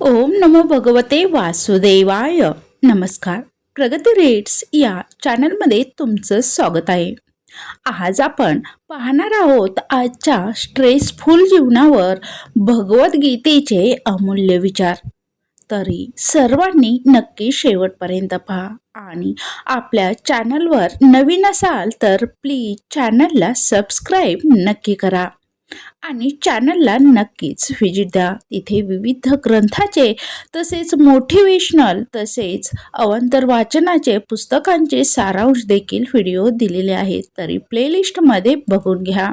ओम नमो भगवते वासुदेवाय. नमस्कार. प्रगती रेट्स या चॅनलमध्ये तुमचं स्वागत आहे. आज आपण पाहणार आहोत आजच्या स्ट्रेसफुल जीवनावर भगवद्गीतेचे अमूल्य विचार. तरी सर्वांनी नक्की शेवटपर्यंत पहा आणि आपल्या चॅनलवर नवीन असाल तर प्लीज चॅनलला सबस्क्राईब नक्की करा. आणि चॅनलला नक्कीच व्हिजिट द्या. तिथे विविध ग्रंथाचे तसेच मोटिवेशनल तसेच अवंतर वाचनाचे पुस्तकांचे सारांश देखील व्हिडिओ दिलेले आहेत. तरी प्लेलिस्टमध्ये बघून घ्या.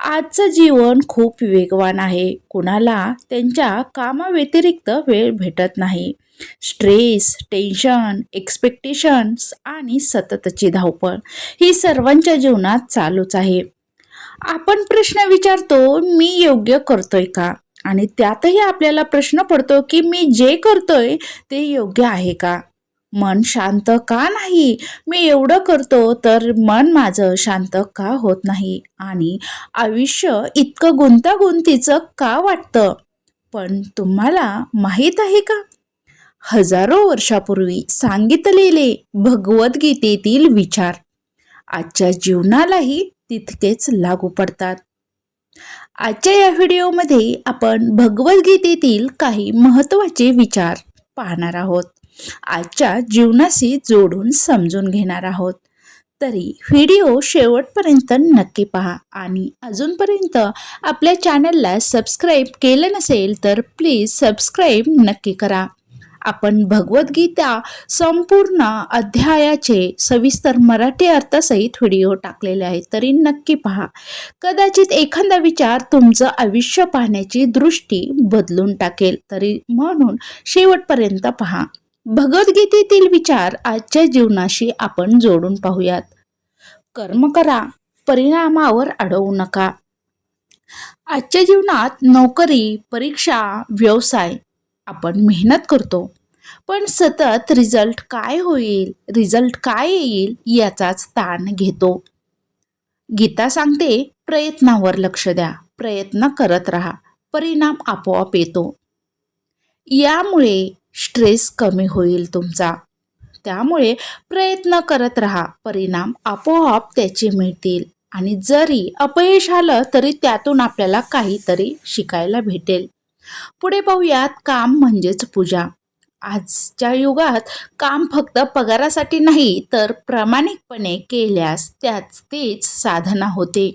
आजचं जीवन खूप वेगवान आहे. कुणाला त्यांच्या कामाव्यतिरिक्त वेळ भेटत नाही. स्ट्रेस टेन्शन एक्सपेक्टेशन्स आणि सततची धावपळ ही सर्वांच्या जीवनात चालूच आहे. आपण प्रश्न विचारतो मी योग्य करतोय का? आणि त्यातही आपल्याला प्रश्न पडतो की मी जे करतोय ते योग्य आहे का? मन शांत का नाही? मी एवढं करतो तर मन माझं शांत का होत नाही? आणि आयुष्य इतकं गुंतागुंतीचं का वाटतं? पण तुम्हाला माहीत आहे का? हजारो वर्षापूर्वी सांगितलेले भगवद्गीतेतील विचार आजच्या जीवनालाही तितकेच लागू पडतात. आजच्या या व्हिडिओमध्ये आपण भगवद्गीतेतील काही महत्त्वाचे विचार पाहणार आहोत. आजच्या जीवनाशी जोडून समजून घेणार आहोत. तरी व्हिडिओ शेवटपर्यंत नक्की पहा आणि अजूनपर्यंत आपल्या चॅनलला सबस्क्राईब केलं नसेल तर प्लीज सबस्क्राईब नक्की करा. आपण भगवद्गीता संपूर्ण अध्यायाचे सविस्तर मराठी अर्थसहित व्हिडिओ टाकलेले आहेत. तरी नक्की पहा. कदाचित एखादा विचार तुमचं आयुष्य पाहण्याची दृष्टी बदलून टाकेल. तरी म्हणून शेवटपर्यंत पहा. भगवद्गीतेतील विचार आजच्या जीवनाशी आपण जोडून पाहूयात. कर्म करा परिणामावर अडवू नका. आजच्या जीवनात नोकरी परीक्षा व्यवसाय आपण मेहनत करतो. पण सतत रिझल्ट काय होईल? रिझल्ट काय येईल याचाच ताण घेतो. गीता सांगते प्रयत्नावर लक्ष द्या. प्रयत्न करत राहा. परिणाम आपोआप येतो. यामुळे स्ट्रेस कमी होईल तुमचा. त्यामुळे प्रयत्न करत राहा. परिणाम आपोआप त्याचे मिळतील. आणि जरी अपयश आलं तरी त्यातून आपल्याला काहीतरी शिकायला भेटेल. पुढे पाहूयात काम म्हणजेच पूजा. आजच्या युगात काम फक्त पगारासाठी नाही तर प्रामाणिकपणे केल्यास त्याच तेच साधना होते.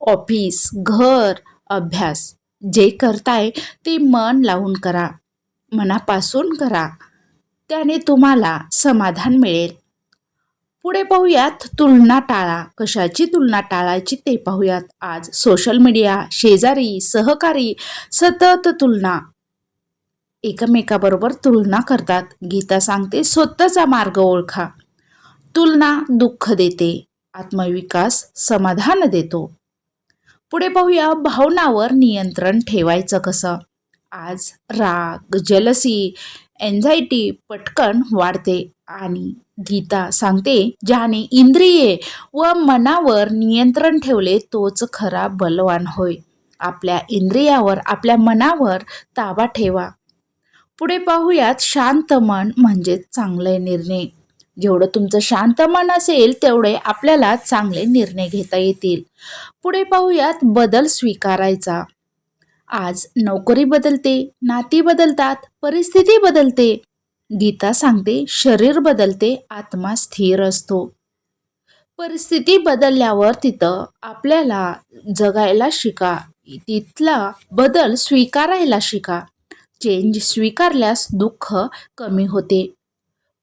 ऑफिस घर अभ्यास जे करताय ते मन लावून करा मनापासून करा. त्याने तुम्हाला समाधान मिळेल. पुढे पाहूयात तुलना टाळा. कशाची तुलना टाळायची ते पाहूयात आज. सोशल मीडिया शेजारी सहकारी सतत तुलना. एकमेकाबरोबर तुलना करतात. गीता सांगते स्वतःचा मार्ग ओळखा. तुलना दुःख देते. आत्मविकास समाधान देतो. पुढे पाहूया भावनावर नियंत्रण ठेवायचं कसं? आज राग जलसी एन्झायटी पटकन वाढते आणि गीता सांगते ज्याने इंद्रिये व मनावर नियंत्रण ठेवले तोच खरा बलवान होय. आपल्या इंद्रियावर आपल्या मनावर ताबा ठेवा. पुढे पाहूयात शांत मन म्हणजे चांगले निर्णय. जेवढं तुमचं शांत मन असेल तेवढे आपल्याला चांगले निर्णय घेता येतील. पुढे पाहूयात बदल स्वीकारायचा. आज नोकरी बदलते नाती बदलतात परिस्थिती बदलते. गीता सांगते शरीर बदलते आत्मा स्थिर असतो. परिस्थिती बदलल्यावर तिथं आपल्याला जगायला शिका. तिथला बदल स्वीकारायला शिका. चेंज स्वीकारल्यास दुःख कमी होते.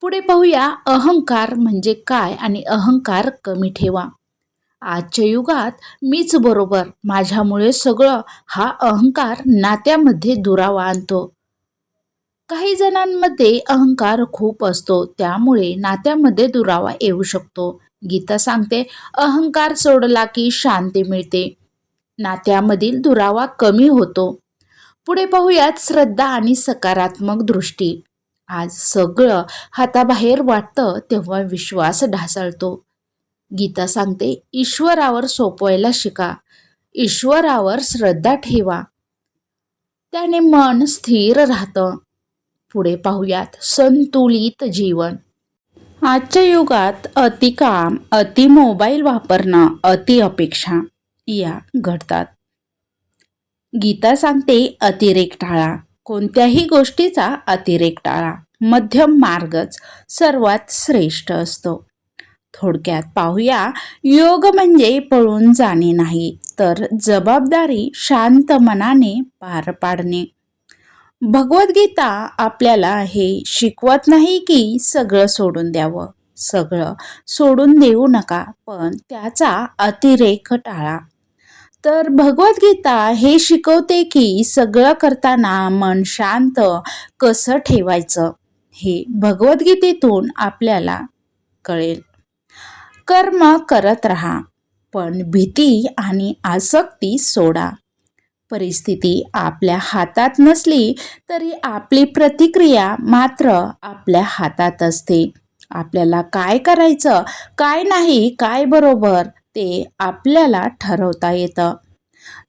पुढे पाहूया अहंकार म्हणजे काय आणि अहंकार कमी ठेवा. आजच्या युगात मीच बरोबर माझ्यामुळे सगळं हा अहंकार नात्यामध्ये दुरावा आणतो. काही जणांमध्ये अहंकार खूप असतो त्यामुळे नात्यामध्ये दुरावा येऊ शकतो. गीता सांगते अहंकार सोडला की शांती मिळते. नात्यामधील दुरावा कमी होतो. पुढे पाहूयात श्रद्धा आणि सकारात्मक दृष्टी. आज सगळं हाताबाहेर वाटतं तेव्हा विश्वास ढासळतो. गीता सांगते ईश्वरावर सोपवायला शिका. ईश्वरावर श्रद्धा ठेवा. त्याने मन स्थिर राहतं. पुढे पाहूयात संतुलित जीवन. आजच्या युगात अति काम अति मोबाईल वापरणं अति अपेक्षा या घडतात. गीता सांगते अतिरेक टाळा. कोणत्याही गोष्टीचा अतिरेक टाळा. मध्यम मार्गच सर्वात श्रेष्ठ असतो. थोडक्यात पाहूया. योग म्हणजे पळून जाणे नाही तर जबाबदारी शांत मनाने पार पाडणे. भगवद्गीता आपल्याला हे शिकवत नाही की सगळं सोडून द्यावं. सगळं सोडून देऊ नका पण त्याचा अतिरेक टाळा. तर भगवद्गीता हे शिकवते की सगळं करताना मन शांत कसं ठेवायचं हे भगवद्गीतेतून आपल्याला कळेल. कर्म करत राहा पण भीती आणि आसक्ती सोडा. परिस्थिती आपल्या हातात नसली तरी आपली प्रतिक्रिया मात्र आपल्या हातात असते. आपल्याला काय करायचं काय नाही काय बरोबर ते आपल्याला ठरवता येतं.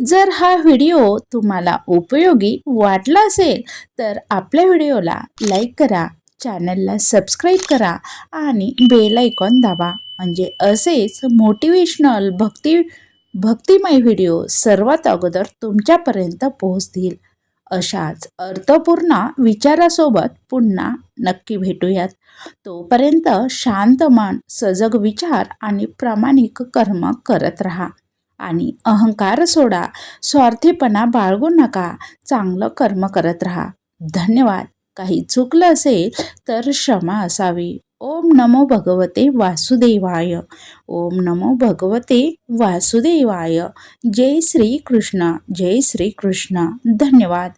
जर हा व्हिडिओ तुम्हाला उपयोगी वाटला असेल तर आपल्या व्हिडिओला लाईक करा चॅनलला सबस्क्राईब करा आणि बेल आयकॉन दाबा. म्हणजे असेच मोटिवेशनल भक्ती भक्तिमय व्हिडिओ सर्वात अगोदर तुमच्यापर्यंत पोहोचतील. अशाच अर्थपूर्ण विचारासोबत पुन्हा नक्की भेटूयात. तोपर्यंत शांत मन सजग विचार आणि प्रामाणिक कर्म करत राहा. आणि अहंकार सोडा स्वार्थीपणा बाळगू नका चांगलं कर्म करत राहा. धन्यवाद. काही चुकलं असेल तर क्षमा असावी. ओम नमो भगवते वासुदेवाय। ओम नमो भगवते वासुदेवाय। जय श्री कृष्ण जय श्री कृष्ण धन्यवाद।